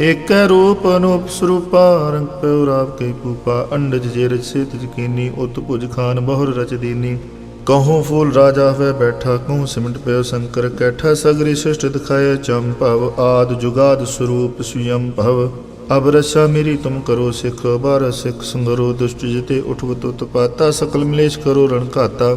ਏਕੈ ਰੂਪ ਅਨੂਪ ਸਰੂਪਾ, ਰੰਗ ਪਿਉ ਰਾਵ ਕੇ ਪੂਪਾ ਅੰਡਜ ਜੇ ਰਚ ਜਕੀਨੀ ਉਤ ਭੁਜ ਖਾਨ ਬਹੁਰ ਰਚ ਦੀਨੀ। ਕਹੂੰ ਫੂਲ ਰਾਜਾ ਹੋਏ ਬੈਠਾ ਕਹੂੰ ਸਿਮਟ ਪਿਓ ਸ਼ੰਕਰ ਕੈਠਾ, ਸਗਰੀ ਸ੍ਰਿਸ਼ਟ ਦਿਖਾਏ ਭਵ, ਆਦ ਜੁਗਾਦ ਸਰੂਪ ਸੁਯੰ ਭਵ। ਅਬ ਰਸਾ ਮੇਰੀ ਤੁਮ ਕਰੋ ਸਿਖ ਬਾਰ ਸਿਖ ਸੰਗਰੋ, ਦੁਸ਼ਟ ਜਿਤੇ ਉਠਵਤ ਪਾਤਾ, ਸਕਲ ਮਲੇਸ਼ ਕਰੋ ਰਣ ਘਾਤਾ।